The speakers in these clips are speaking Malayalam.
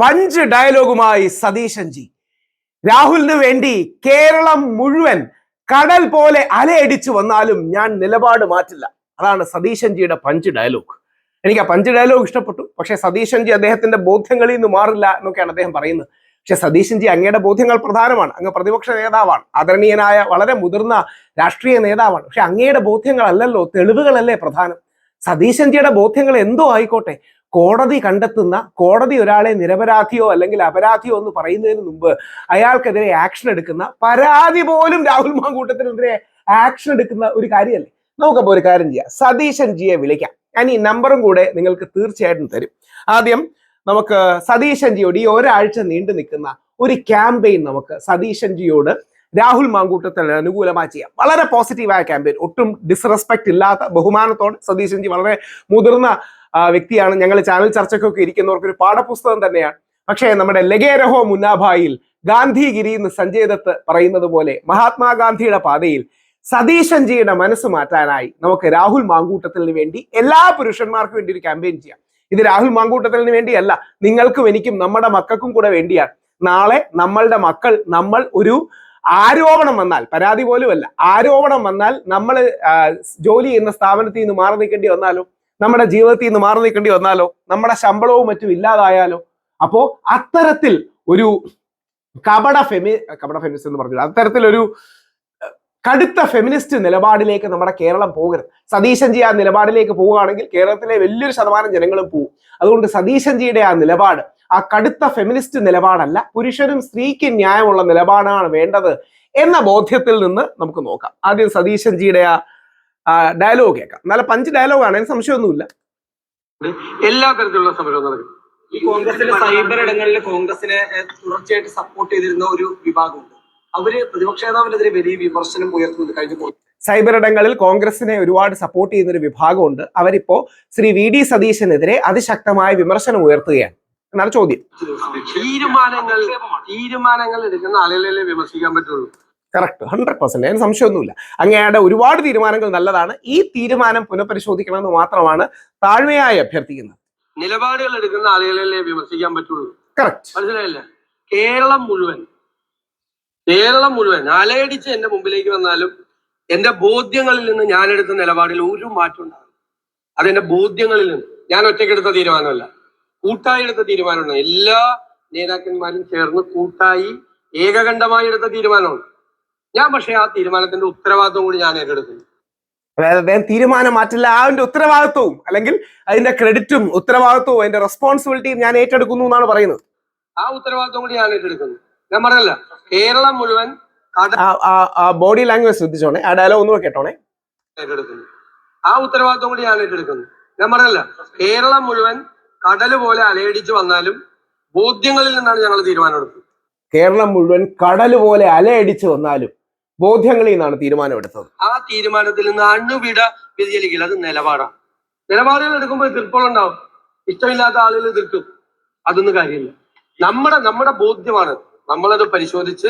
പഞ്ച് ഡയലോഗുമായി സതീശൻ ജി രാഹുലിന് വേണ്ടി കേരളം മുഴുവൻ കടൽ പോലെ അലയടിച്ചു വന്നാലും ഞാൻ നിലപാട് മാറ്റില്ല. അതാണ് സതീശൻ ജിയുടെ പഞ്ച് ഡയലോഗ്. എനിക്ക് ആ പഞ്ച് ഡയലോഗ് ഇഷ്ടപ്പെട്ടു. പക്ഷേ സതീശൻ ജി അദ്ദേഹത്തിന്റെ ബോധ്യങ്ങളിൽ നിന്ന് മാറില്ല എന്നൊക്കെയാണ് അദ്ദേഹം പറയുന്നത്. പക്ഷെ സതീശൻ ജി അങ്ങയുടെ ബോധ്യങ്ങൾ പ്രധാനമാണ്. അങ്ങ് പ്രതിപക്ഷ നേതാവാണ്. ആദരണീയനായ വളരെ മുതിർന്ന രാഷ്ട്രീയ നേതാവാണ്. പക്ഷെ അങ്ങയുടെ ബോധ്യങ്ങളല്ലല്ലോ തെളിവുകളല്ലേ പ്രധാനം. സതീശൻ ജിയുടെ ബോധ്യങ്ങൾ എന്തോ ആയിക്കോട്ടെ. കോടതി കണ്ടെത്തുന്ന കോടതി ഒരാളെ നിരപരാധിയോ അല്ലെങ്കിൽ അപരാധിയോ എന്ന് പറയുന്നതിന് മുമ്പ് അയാൾക്കെതിരെ ആക്ഷൻ എടുക്കുന്ന പരാതി പോലും രാഹുൽ മാങ്കൂട്ടത്തിനെതിരെ ആക്ഷൻ എടുക്കുന്ന ഒരു കാര്യമല്ലേ? നമുക്കപ്പോൾ ഒരു കാര്യം ചെയ്യാം. സതീശൻ ജിയെ വിളിക്കാം. ഞാൻ ഈ നമ്പറും കൂടെ നിങ്ങൾക്ക് തീർച്ചയായിട്ടും തരും. ആദ്യം നമുക്ക് സതീശൻ ജിയോട് ഈ ഒരാഴ്ച നീണ്ടു നിൽക്കുന്ന ഒരു ക്യാമ്പയിൻ നമുക്ക് സതീശൻ ജിയോട് രാഹുൽ മാങ്കൂട്ടത്തിന് അനുകൂലമായി ചെയ്യാം. വളരെ പോസിറ്റീവായ ക്യാമ്പയിൻ ഒട്ടും ഡിസ്റെസ്പെക്ട് ഇല്ലാത്ത ബഹുമാനത്തോടെ സതീശൻ ജി വളരെ മുതിർന്ന വ്യക്തിയാണ്. ഞങ്ങൾ ചാനൽ ചർച്ചയ്ക്കൊക്കെ ഇരിക്കുന്നവർക്ക് ഒരു പാഠപുസ്തകം തന്നെയാണ്. പക്ഷേ നമ്മുടെ ലഗേരഹോ മുന്നാഭായിൽ ഗാന്ധിഗിരി എന്ന് സഞ്ജയ് ദത്ത് പറയുന്നത് പോലെ മഹാത്മാഗാന്ധിയുടെ പാതയിൽ സതീശൻ ജിയുടെ മനസ്സ് മാറ്റാനായി നമുക്ക് രാഹുൽ മാങ്കൂട്ടത്തിന് വേണ്ടി എല്ലാ പുരുഷന്മാർക്കും വേണ്ടി ഒരു ക്യാമ്പയിൻ ചെയ്യാം. ഇത് രാഹുൽ മാങ്കൂട്ടത്തിന് വേണ്ടിയല്ല നിങ്ങൾക്കും എനിക്കും നമ്മുടെ മക്കൾക്കും കൂടെ വേണ്ടിയാണ്. നാളെ നമ്മളുടെ മക്കൾ നമ്മൾ ഒരു ആരോപണം വന്നാൽ പരാതി പോലുമല്ല ആരോപണം വന്നാൽ നമ്മൾ ജോലി ചെയ്യുന്ന സ്ഥാപനത്തിൽ നിന്ന് മാറി നിൽക്കേണ്ടി വന്നാലോ? നമ്മുടെ ജീവിതത്തിൽ നിന്ന് മാറി നിൽക്കേണ്ടി വന്നാലോ? നമ്മുടെ ശമ്പളവും മറ്റും ഇല്ലാതായാലോ? അപ്പോ അത്തരത്തിൽ ഒരു കപട ഫെമി കപട ഫെമിനിസ്റ്റ് എന്ന് പറഞ്ഞു അത്തരത്തിലൊരു കടുത്ത ഫെമിനിസ്റ്റ് നിലപാടിലേക്ക് നമ്മുടെ കേരളം പോകരുത്. സതീശൻ ജി ആ നിലപാടിലേക്ക് പോവുകയാണെങ്കിൽ കേരളത്തിലെ വലിയൊരു ശതമാനം ജനങ്ങളും പോവും. അതുകൊണ്ട് സതീശൻ ജിയുടെ ആ നിലപാട് ആ കടുത്ത ഫെമിനിസ്റ്റ് നിലപാടല്ല പുരുഷനും സ്ത്രീക്കും ന്യായമുള്ള നിലപാടാണ് വേണ്ടത് എന്ന ബോധ്യത്തിൽ നിന്ന് നമുക്ക് നോക്കാം. ആദ്യം സതീശൻ ജിയുടെ ആ ഡയലോഗ് കേൾക്കാം. നല്ല പഞ്ച് ഡയലോഗാണ് അതിന് സംശയമൊന്നുമില്ല. എല്ലാ തരത്തിലുള്ള സമരവും നടക്കും. ഈ കോൺഗ്രസിലെ സൈബർ ഇടങ്ങളിൽ കോൺഗ്രസിനെ തുടർച്ചയായിട്ട് സപ്പോർട്ട് ചെയ്തിരുന്ന ഒരു വിഭാഗമുണ്ട്. അവർ പ്രതിപക്ഷ നേതാവിനെതിരെ വലിയ വിമർശനം ഉയർത്തുന്നത് കഴിഞ്ഞു പോകും സൈബർ ഇടങ്ങളിൽ കോൺഗ്രസിനെ ഒരുപാട് സപ്പോർട്ട് ചെയ്യുന്ന ഒരു വിഭാഗമുണ്ട്. അവരിപ്പോ ശ്രീ വി ഡി സതീശനെതിരെ അതിശക്തമായ വിമർശനം ഉയർത്തുകയാണ്. എന്നാണ് ചോദ്യം. തീരുമാനങ്ങൾ തീരുമാനങ്ങൾ എടുക്കുന്ന ആളുകളെ വിമർശിക്കാൻ പറ്റുള്ളൂ? കറക്റ്റ് ഹൺഡ്രഡ് പെർസെന്റ് അതിന് സംശയമൊന്നുമില്ല. അങ്ങയുടെ ഒരുപാട് തീരുമാനങ്ങൾ നല്ലതാണ്. ഈ തീരുമാനം പുനഃപരിശോധിക്കണമെന്ന് മാത്രമാണ് താഴ്മയായി അഭ്യർത്ഥിക്കുന്നത്. നിലപാടുകൾ എടുക്കുന്ന ആളുകളെ വിമർശിക്കാൻ പറ്റുള്ളൂ? കറക്റ്റ് മനസ്സിലായില്ല? കേരളം മുഴുവൻ കേരളം മുഴുവൻ അലയടിച്ച് എന്റെ മുമ്പിലേക്ക് വന്നാലും എന്റെ ബോധ്യങ്ങളിൽ നിന്ന് ഞാൻ എടുത്ത നിലപാടിൽ ഒരു മാറ്റം ഉണ്ടാകും അതെന്റെ ബോധ്യങ്ങളിൽ നിന്ന്. ഞാൻ ഒറ്റയ്ക്കെടുത്ത തീരുമാനമല്ല. കൂട്ടായി എടുത്ത തീരുമാനമാണ്. എല്ലാ നേതാക്കന്മാരും ചേർന്ന് കൂട്ടായി ഏകകണ്ഠമായി എടുത്ത തീരുമാനമാണ്. ഞാൻ പക്ഷേ ആ തീരുമാനത്തിന്റെ ഉത്തരവാദിത്വം കൂടി ഞാൻ ഏറ്റെടുക്കുന്നു. അതായത് അദ്ദേഹം തീരുമാനം മാറ്റില്ല അതിന്റെ ഉത്തരവാദിത്വവും അല്ലെങ്കിൽ അതിന്റെ ക്രെഡിറ്റും ഉത്തരവാദിത്വവും അതിന്റെ റെസ്പോൺസിബിലിറ്റിയും ഞാൻ ഏറ്റെടുക്കുന്നു എന്നാണ് പറയുന്നത്. ആ ഉത്തരവാദിത്വം കൂടി ഞാൻ ഏറ്റെടുക്കുന്നു. ഞാൻ പറഞ്ഞല്ല കേരളം മുഴുവൻ ആ ബോഡി ലാംഗ്വേജ് ശ്രദ്ധിച്ചോണേ ആ ഡയലോഗ് ഒന്നുകൂടെ കേട്ടോണേ. ഏറ്റെടുക്കുന്നു. ആ ഉത്തരവാദിത്വം കൂടി ഞാൻ ഏറ്റെടുക്കുന്നു. ഞാൻ പറഞ്ഞല്ല കേരളം മുഴുവൻ കടൽ പോലെ അലയടിച്ചു വന്നാലും ബോധ്യങ്ങളിൽ നിന്നാണ് ഞങ്ങൾ എടുക്കുന്നത്. കേരളം മുഴുവൻ കടൽ പോലെ അലയടിച്ചു വന്നാലും ബോധ്യങ്ങളിൽ നിന്നാണ് തീരുമാനമെടുത്തത് ആ തീരുമാനത്തിൽ നിന്ന് അണുവിട വ്യതിചലിക്കില്ല അത് നിലപാടാണ്. നിലപാടുകൾ എടുക്കുമ്പോൾ എതിർപ്പുകളുണ്ടാവും. ഇഷ്ടമില്ലാത്ത ആളുകൾ എതിർക്കും. അതൊന്നും കാര്യമില്ല. നമ്മുടെ നമ്മുടെ ബോധ്യമാണ്. നമ്മളത് പരിശോധിച്ച്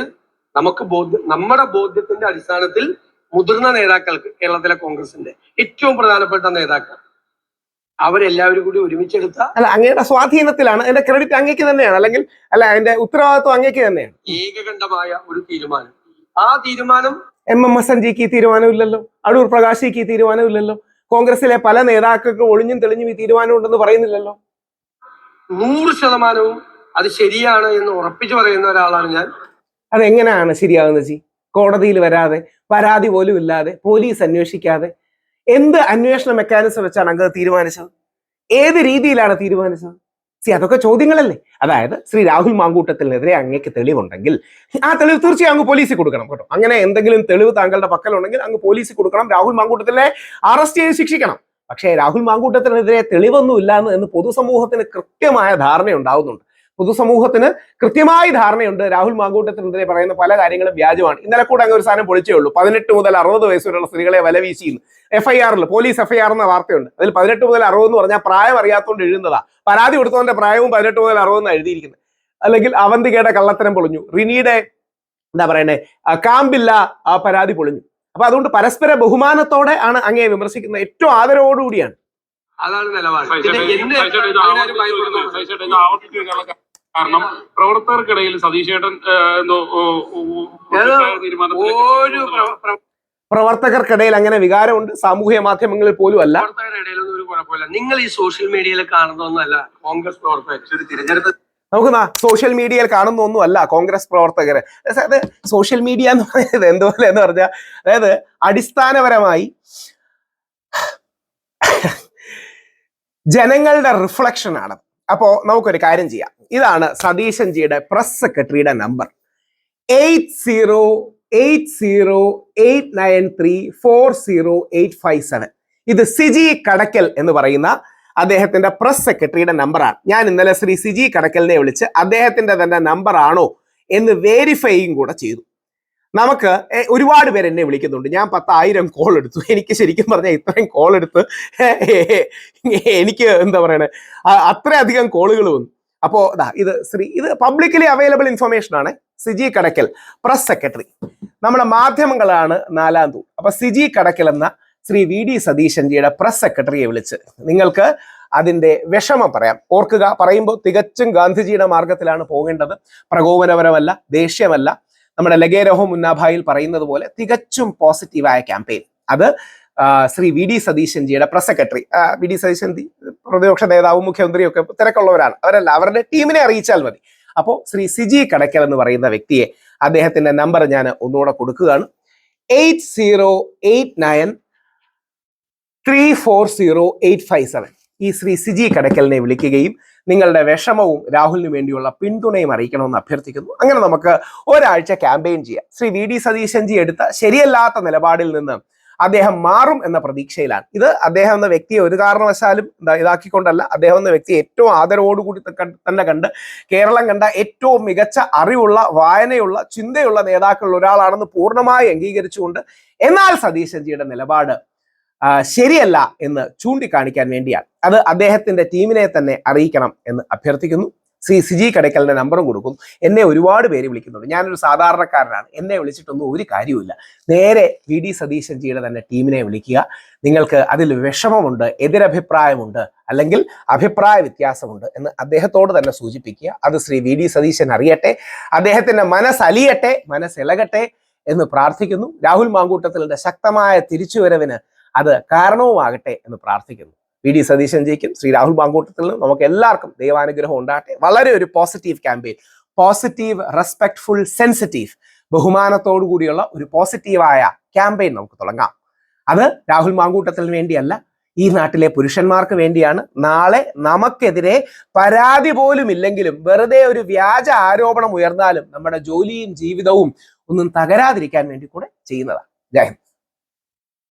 നമുക്ക് ബോധ്യം നമ്മുടെ ബോധ്യത്തിന്റെ അടിസ്ഥാനത്തിൽ മുതിർന്ന നേതാക്കൾക്ക് കേരളത്തിലെ കോൺഗ്രസിന്റെ ഏറ്റവും പ്രധാനപ്പെട്ട നേതാക്കൾ. അവരെല്ലാവരും കൂടി ഒരുമിച്ചെടുത്ത അല്ല അങ്ങയുടെ സ്വാധീനത്തിലാണ് അതിന്റെ ക്രെഡിറ്റ് അങ്ങേക്ക് തന്നെയാണ്. അല്ലെങ്കിൽ അല്ല അതിന്റെ ഉത്തരവാദിത്വം അങ്ങേക്ക് തന്നെയാണ്. ഏകകണ്ഠമായ ഒരു തീരുമാനം. ആ തീരുമാനം എം എം എസ് എൻ ജിക്ക് ഈ തീരുമാനമില്ലല്ലോ അടൂർ പ്രകാശിക്ക് ഈ തീരുമാനമില്ലല്ലോ കോൺഗ്രസിലെ പല നേതാക്കൾക്ക് ഒളിഞ്ഞും തെളിഞ്ഞും ഈ തീരുമാനമുണ്ടെന്ന് പറയുന്നില്ലല്ലോ. നൂറ് ശതമാനവും അത് ശരിയാണ് എന്ന് ഉറപ്പിച്ചു പറയുന്ന ഒരാളാണ് ഞാൻ. അതെങ്ങനെയാണ് ശരിയാകുന്നത് ജി? കോടതിയിൽ വരാതെ പരാതി പോലും ഇല്ലാതെ പോലീസ് അന്വേഷിക്കാതെ എന്ത് അന്വേഷണ മെക്കാനിസം വെച്ചാണ് അങ്ങ് തീരുമാനിച്ചത്? ഏത് രീതിയിലാണ് തീരുമാനിച്ചത്? സി അതൊക്കെ ചോദ്യങ്ങളല്ലേ? അതായത് ശ്രീ രാഹുൽ മാങ്കൂട്ടത്തിനെതിരെ അങ്ങേക്ക് തെളിവുണ്ടെങ്കിൽ ആ തെളിവ് തീർച്ചയായും അങ്ങ് പോലീസിൽ കൊടുക്കണം കേട്ടോ. അങ്ങനെ എന്തെങ്കിലും തെളിവ് താങ്കളുടെ പക്കലുണ്ടെങ്കിൽ അങ്ങ് പോലീസിൽ കൊടുക്കണം. രാഹുൽ മാങ്കൂട്ടത്തിനെ അറസ്റ്റ് ചെയ്ത് ശിക്ഷിക്കണം. പക്ഷേ രാഹുൽ മാങ്കൂട്ടത്തിനെതിരെ തെളിവൊന്നും ഇല്ല എന്ന് പൊതുസമൂഹത്തിന് കൃത്യമായ ധാരണ ഉണ്ടാവുന്നുണ്ട് പൊതുസമൂഹത്തിന് കൃത്യമായി ധാരണയുണ്ട്. രാഹുൽ മാങ്കൂട്ടത്തിനെതിരെ പറയുന്ന പല കാര്യങ്ങളും വ്യാജമാണ്. ഇന്നലെ കൂടെ അങ്ങ് ഒരു സാധനം പൊളിച്ചേ ഉള്ളൂ. പതിനെട്ട് മുതൽ അറുപത് വയസ്സ് വരെയുള്ള സ്ത്രീകളെ വില വീശിയെന്ന്. എഫ് ഐ ആറിൽ പോലീസ് എഫ് ഐ ആർ എന്ന വാർത്തയുണ്ട്. അതിൽ പതിനെട്ട് മുതൽ അറുപത് എന്ന് പറഞ്ഞാൽ പ്രായം അറിയാത്തതുകൊണ്ട് എഴുതുന്നതാ. പരാതി കൊടുത്തവന്റെ പ്രായവും പതിനെട്ട് മുതൽ അറുപത് എന്ന് എഴുതിയിരിക്കുന്നത് അല്ലെങ്കിൽ അവന്തികയുടെ കള്ളത്തരം പൊളിഞ്ഞു. റിനിയുടെ എന്താ പറയണേ? കാമ്പില്ല ആ പരാതി പൊളിഞ്ഞു. അപ്പൊ അതുകൊണ്ട് പരസ്പര ബഹുമാനത്തോടെ ആണ് അങ്ങേ വിമർശിക്കുന്നത് ഏറ്റവും ആദരവോടുകൂടിയാണ്. അതാണ് നിലപാട്. കാരണം പ്രവർത്തകർക്കിടയിൽ സതീശേട്ടൻ എന്തോ പ്രവർത്തകർക്കിടയിൽ അങ്ങനെ വികാരമുണ്ട്. സാമൂഹ്യ മാധ്യമങ്ങളിൽ പോലും അല്ല ഇടയിലൊന്നും ഒരു കുഴപ്പമില്ല. നിങ്ങൾ ഈ സോഷ്യൽ മീഡിയയിൽ കാണുന്നതൊന്നുമല്ല. കോൺഗ്രസ് പ്രവർത്തകർ. നമുക്ക് നാ സോഷ്യൽ മീഡിയയിൽ കാണുന്ന ഒന്നുമല്ല കോൺഗ്രസ് പ്രവർത്തകർ അതായത് സോഷ്യൽ മീഡിയ എന്ന് പറയുന്നത് എന്തുപോലെ എന്ന് പറഞ്ഞാൽ അതായത് അടിസ്ഥാനപരമായി ജനങ്ങളുടെ റിഫ്ലക്ഷൻ ആണ്. അപ്പോ നമുക്കൊരു കാര്യം ചെയ്യാം. ഇതാണ് സതീശൻ ജിയുടെ പ്രസ് സെക്രട്ടറിയുടെ number eight zero eight zero eight nine three four zero eight five seven ഇത് സിജി കടക്കൽ എന്ന് പറയുന്ന അദ്ദേഹത്തിന്റെ പ്രസ് സെക്രട്ടറിയുടെ നമ്പറാണ് ഞാൻ ഇന്നലെ ശ്രീ സിജി കടക്കലിനെ വിളിച്ച് അദ്ദേഹത്തിന്റെ തന്നെ നമ്പർ ആണോ എന്ന് വെരിഫൈയും കൂടെ ചെയ്തു. നമുക്ക് ഒരുപാട് പേര് എന്നെ വിളിക്കുന്നുണ്ട്. ഞാൻ പത്തായിരം കോൾ എടുത്തു. എനിക്ക് ശരിക്കും പറഞ്ഞാൽ ഇത്രയും കോൾ എടുത്ത് എനിക്ക് എന്താ പറയണേ അത്രയധികം കോളുകൾ വന്നു. അപ്പോ ദാ ഇത് ശ്രീ ഇത് പബ്ലിക്കലി അവൈലബിൾ ഇൻഫർമേഷൻ ആണ് സിജി കടക്കൽ പ്രസ് സെക്രട്ടറി നമ്മുടെ മാധ്യമങ്ങളാണ് നാലാം തൂ അപ്പൊ സിജി കടക്കൽ എന്ന ശ്രീ വി ഡി സതീശൻജിയുടെ പ്രസ് സെക്രട്ടറിയെ വിളിച്ച് നിങ്ങൾക്ക് അതിന്റെ വിഷമം പറയാം. ഓർക്കുക പറയുമ്പോൾ തികച്ചും ഗാന്ധിജിയുടെ മാർഗത്തിലാണ് പോകേണ്ടത്. പ്രകോപനപരമല്ല ദേഷ്യമല്ല നമ്മുടെ ലഗേരഹോ മുന്നാഭായിൽ പറയുന്നത് പോലെ തികച്ചും പോസിറ്റീവായ ക്യാമ്പയിൻ അത് Shri V D സതീശൻജിയുടെ press secretary V D Satheesan പ്രതിപക്ഷ നേതാവും മുഖ്യമന്ത്രിയും ഒക്കെ തിരക്കുള്ളവരാണ്. അവരല്ല അവരുടെ ടീമിനെ അറിയിച്ചാൽ മതി. അപ്പോൾ ശ്രീ സിജി കടക്കൽ എന്ന് പറയുന്ന വ്യക്തിയെ അദ്ദേഹത്തിന്റെ നമ്പർ ഞാൻ ഒന്നുകൂടെ കൊടുക്കുകയാണ്. Eight zero eight nine three four zero eight five seven ഈ ശ്രീ സിജി കടക്കലിനെ വിളിക്കുകയും നിങ്ങളുടെ വിഷമവും രാഹുലിന് വേണ്ടിയുള്ള പിന്തുണയും അറിയിക്കണമെന്ന് അഭ്യർത്ഥിക്കുന്നു. അങ്ങനെ നമുക്ക് ഒരാഴ്ച ക്യാമ്പയിൻ ചെയ്യാം. ശ്രീ വി ഡി സതീശൻജി എടുത്ത ശരിയല്ലാത്ത നിലപാടിൽ നിന്ന് അദ്ദേഹം മാറും എന്ന പ്രതീക്ഷയിലാണ്. ഇത് അദ്ദേഹം എന്ന വ്യക്തിയെ ഒരു കാരണവശാലും ഇതാക്കിക്കൊണ്ടല്ല അദ്ദേഹം എന്ന വ്യക്തി ഏറ്റവും ആദരവോടുകൂടി തന്നെ കണ്ട് കേരളം കണ്ട ഏറ്റവും മികച്ച അറിവുള്ള വായനയുള്ള ചിന്തയുള്ള നേതാക്കളിൽ ഒരാളാണെന്ന് പൂർണമായി അംഗീകരിച്ചുകൊണ്ട് എന്നാൽ സതീശൻജിയുടെ നിലപാട് ശരിയല്ല എന്ന് ചൂണ്ടിക്കാണിക്കാൻ വേണ്ടിയാണ്. അത് അദ്ദേഹത്തിന്റെ ടീമിനെ തന്നെ അറിയിക്കണം എന്ന് അഭ്യർത്ഥിക്കുന്നു. ശ്രീ സിജി കടക്കലിന്റെ നമ്പറും കൊടുക്കും. എന്നെ ഒരുപാട് പേര് വിളിക്കുന്നുണ്ട്. ഞാനൊരു സാധാരണക്കാരനാണ്. എന്നെ വിളിച്ചിട്ടൊന്നും ഒരു കാര്യമില്ല നേരെ വി ഡി സതീശൻജിയുടെ തന്നെ ടീമിനെ വിളിക്കുക. നിങ്ങൾക്ക് അതിൽ വിഷമമുണ്ട് എതിരഭിപ്രായമുണ്ട് അല്ലെങ്കിൽ അഭിപ്രായ വ്യത്യാസമുണ്ട് എന്ന് അദ്ദേഹത്തോട് തന്നെ സൂചിപ്പിക്കുക. അത് ശ്രീ വി ഡി സതീശൻ അറിയട്ടെ. അദ്ദേഹത്തിന്റെ മനസ്സലിയട്ടെ മനസ്സിളകട്ടെ എന്ന് പ്രാർത്ഥിക്കുന്നു. രാഹുൽ മാങ്കൂട്ടത്തിലിന്റെ ശക്തമായ തിരിച്ചുവരവിന് അത് കാരണവുമാകട്ടെ എന്ന് പ്രാർത്ഥിക്കുന്നു. വി ഡി സതീശൻ ജയിക്കും. ശ്രീ രാഹുൽ മാങ്കൂട്ടത്തിലും നമുക്ക് എല്ലാവർക്കും ദൈവാനുഗ്രഹം ഉണ്ടാകട്ടെ. വളരെ ഒരു positive campaign positive respectful sensitive ബഹുമാനത്തോടു കൂടിയുള്ള ഒരു പോസിറ്റീവായ ക്യാമ്പയിൻ നമുക്ക് തുടങ്ങാം. അത് രാഹുൽ മാങ്കൂട്ടത്തിന് വേണ്ടിയല്ല ഈ നാട്ടിലെ പുരുഷന്മാർക്ക് വേണ്ടിയാണ്. നാളെ നമുക്കെതിരെ പരാതി പോലും ഇല്ലെങ്കിലും വെറുതെ ഒരു വ്യാജ ആരോപണം ഉയർന്നാലും നമ്മുടെ ജോലിയും ജീവിതവും ഒന്നും തകരാതിരിക്കാൻ വേണ്ടി കൂടെ ചെയ്യുന്നതാണ്. ജയ്